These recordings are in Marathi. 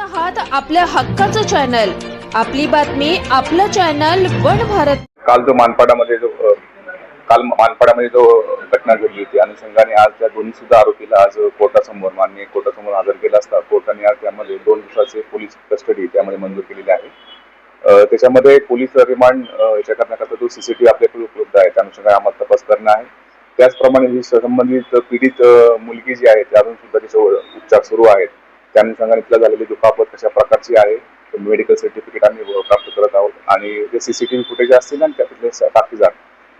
आहात आपल्या हक्काचं चॅनल आपली बातमी आपलं चॅनल वन भारत. काल जो मानपाडामध्ये जो अ, काल मानपाडामध्ये जो घटना घडली होती अनुषंगाने आज त्या दोन्ही सुद्धा आरोपीला आज कोर्टासमोर मान्य कोर्टासमोर हजर केला असता. कोर्टाने आज त्यामध्ये दोन दिवसाचे पोलीस कस्टडी त्यामध्ये मंजूर केलेली आहे. अ, त्याच्यामध्ये पोलीस रिमांड अ, याच्या करण्याकरता जो सीसीटीव्ही आपल्याकडे उपलब्ध आहे त्या अनुषंगाने आम्हाला तपास करणं आहे. त्याचप्रमाणे ही संबंधित पीडित अ, मुलगी जी आहे त्या अजून सुद्धा तिचे उपचार सुरू आहेत. त्या अनुषंगाने तिला झालेली दुखापत कशा प्रकारची आहे मेडिकल सर्टिफिकेट आम्ही प्राप्त करत आहोत. आणि जे सीसीटीव्ही फुटेज असतील आणि त्यातले कागदीदार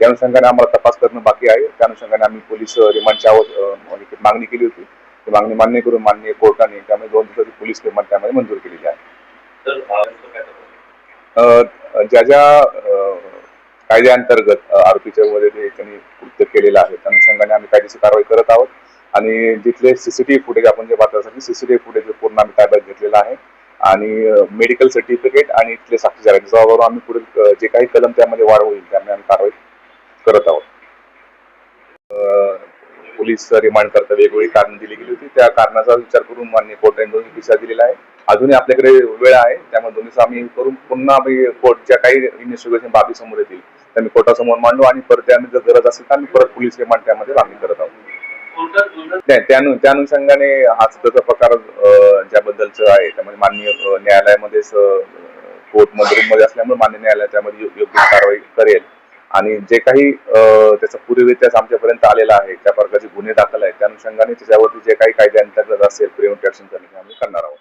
त्या अनुषंगाने आम्हाला तपास करणं बाकी आहे. त्या अनुषंगाने आम्ही पोलीस रिमांडच्या म्हणजे मागणी केली होती. ती मागणी मान्य करून मान्य कोर्टाने त्यामुळे दोन दिवसाची पोलीस रिमांड त्यामध्ये मंजूर केलेली आहे. ज्या ज्या कायद्याअंतर्गत आरोपीच्या मध्ये त्यांनी कृत्य केलेलं आहे त्या अनुषंगाने आम्ही कायदेशीर कारवाई करत आहोत. आणि जिथले सीसीटीव्ही फुटेज आपण जे पाहतासाठी सीसीटीव्ही फुटेज पूर्ण आम्ही ताब्यात घेतलेला आहे. आणि मेडिकल सर्टिफिकेट आणि इथले साक्षीदार जबाबदार आम्ही पुढील जे काही कलम त्यामध्ये वाढ होईल त्यामुळे आम्ही कारवाई करत आहोत. पोलीस रिमांड करता वेगवेगळी कारण दिली गेली होती. त्या कारणाचा विचार करून मान्य कोर्टाने दोन्ही दिशा दिलेला आहे अजूनही आपल्याकडे वेळ आहे. त्यामुळे दोन्ही आम्ही करून पुन्हा आम्ही कोर्टच्या काही इन्व्हेस्टिगेशन बाबी समोर येतील त्या मी कोर्टासमोर मांडू आणि परत त्यामध्ये जर गरज असेल तर आम्ही परत पोलीस रिमांड त्यामध्ये मागणी करत नाही, त्या त्या अनुषंगाने हा सुद्धा प्रकार ज्याबद्दलच आहे त्यामुळे माननीय न्यायालयामध्येच कोर्टमध्ये असल्यामुळे मान्य न्यायालय त्यामध्ये योग्य कारवाई करेल. आणि जे काही त्याचा पूर्वी इतिहास आमच्यापर्यंत आलेला आहे त्या प्रकारचे गुन्हे दाखल आहेत त्या अनुषंगाने त्याच्यावरती जे काही कायद्याअंतर्गत असेल प्रिव्हेंटिव्ह ऍक्शन करणे आम्ही करणार आहोत.